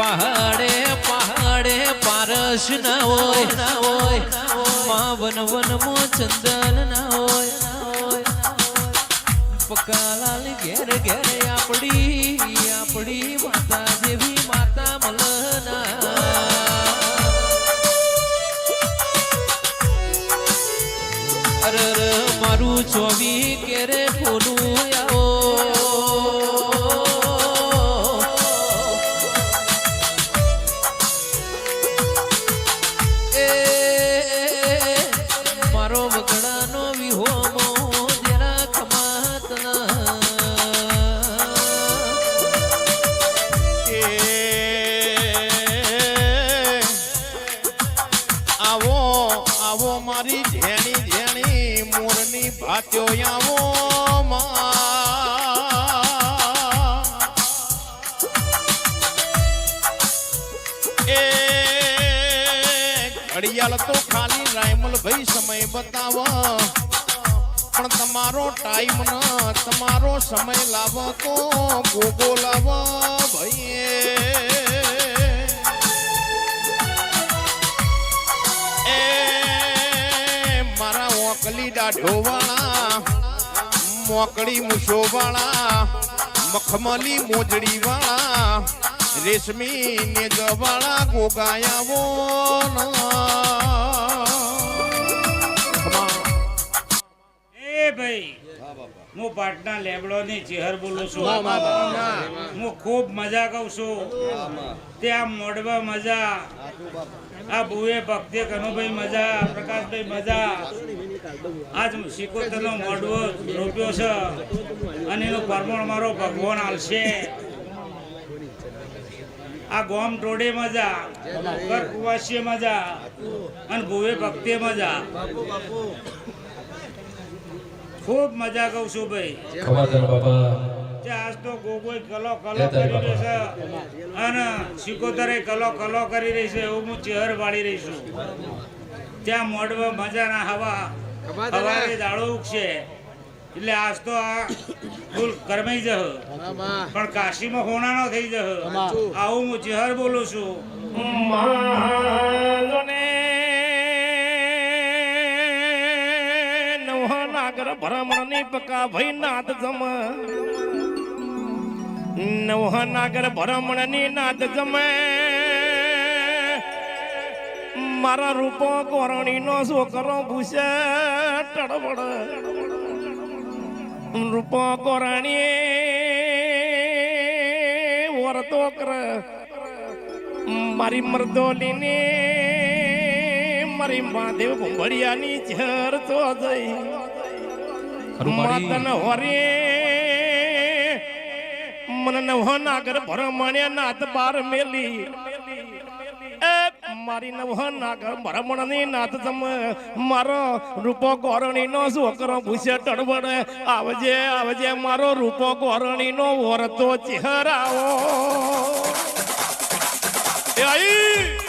પહાડે પહાડે પારસ ના હોય ના હોયમાં વન વન મો ચંદન ના હોય. પકાલાલ ઘેર ઘેર આપડી આપડી માતા જેવી માતા મલના અરે મારું ચોવી કેરે ફોનું આવો મારી ઝેણી ઝેણી મોરની ભાત્યો આવો. એ ઘડિયાળ તો ખાલી રાયમલ ભાઈ સમય બતાવો પણ તમારો ટાઈમ ન, તમારો સમય લાવો તો ગોગો લાવો ભાઈ મારા ઓકલી દાઢો વાળા મોકળી મૂછો વાળા મખમલી મોજડી વાળા રેશમી ને વાળા ગોગાયાવો એ ભાઈ. હું પાટના લેબડોની ચેહર બોલું છું. હું ખૂબ મજા કહું છું. ત્યાં મોડવા મજા. આ બુએ ભક્તિ કનુભાઈ મજા પ્રકાશભાઈ મજા. આજ સિકોતરનો મોડવો રોપ્યો છે અને એનું પરમણ મારો ભગવાન આલશે આ ગોમ ટોડે મજા કુવાસીએ મજા અને ભુવે ભક્તિ મજા. ખૂબ મજા કહું છું ભાઈ. ખમાતર બાપા? આજ તો ગોગોઈ કલો કલો કરી રહી છે. અને સિકોતરે કલો કલો કરી રહી છે એવું હું ચહેર વાળી રહી છું. ત્યાં મોડમાં મજાના હવા હવારે દાડો ઉગશે. એટલે આજ તો આ ફૂલ કરમાઈ જહ. પણ કાશીમાં હોનાનો થઈ જહ. આવું હું ચહેર બોલું છું. નાગર ભરમણની પકા ભઈ નાદ જમ. નવહ નાગર ભરમણની નાદ જમે. મારા રૂપો કોરણી નો છોકરો ભૂસે ટડબડ રૂપો કોરણી વરતો કર. મારી મરદોલીને મારી મહાદેવ ઝર તો જઈ. માતન હોરે. મન નવો નાગર ભરમણે નાથ બાર મેલી. મારી નવો નાગર ભરમણની નાથ તમ મારો રૂપો ગોરણી નો છોકરો ભૂસે ટડબડ આવજે આવજે મારો રૂપો ગોરણી નો વરતો ચહેરાવો. આઈ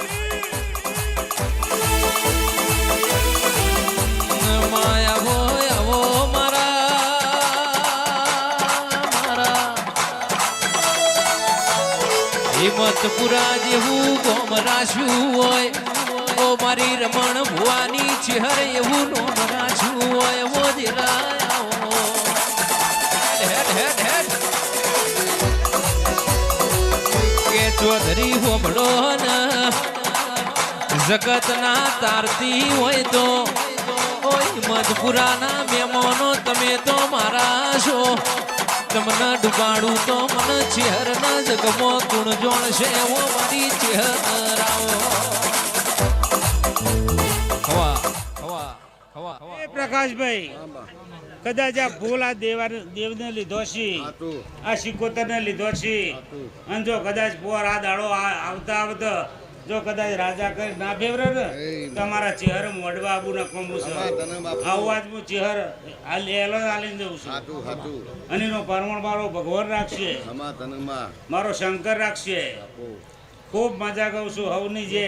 હિંમતપુરા જેવું ગોમ રાખ્યું હોય. ઓ મારી રમણ ભુવાની ચહેર એવું નોમ રાખ્યું હોય. ઓ કે ચૌધરી હોબળો ને જગતના તારતી હોય તો. મધપુરાના મેમોનો તમે તો મારા છો. તમને ડુબાડું તો મને ચેહર ના જગમો ગુણ જોણ છે એવો મારી એ પ્રકાશભાઈ, કદાચ આ ભૂલ આ દેવા દેવને લીધો છે, આ સિકોતરને લીધો છે, અને જો કદાચ પોર આ દાડો આવતા આવતા જો કદાચ રાજા કરી ના ફેવરે ને તમારા ચહેર મોડવા આબુ ના કોમ્બુ છે આવું આજ હું ચહેર આ લેલો જવું છું. અને એનો પરમણ મારો ભગવાન રાખશે. મારો શંકર રાખશે. ખૂબ મજા કહું છું હવની જે.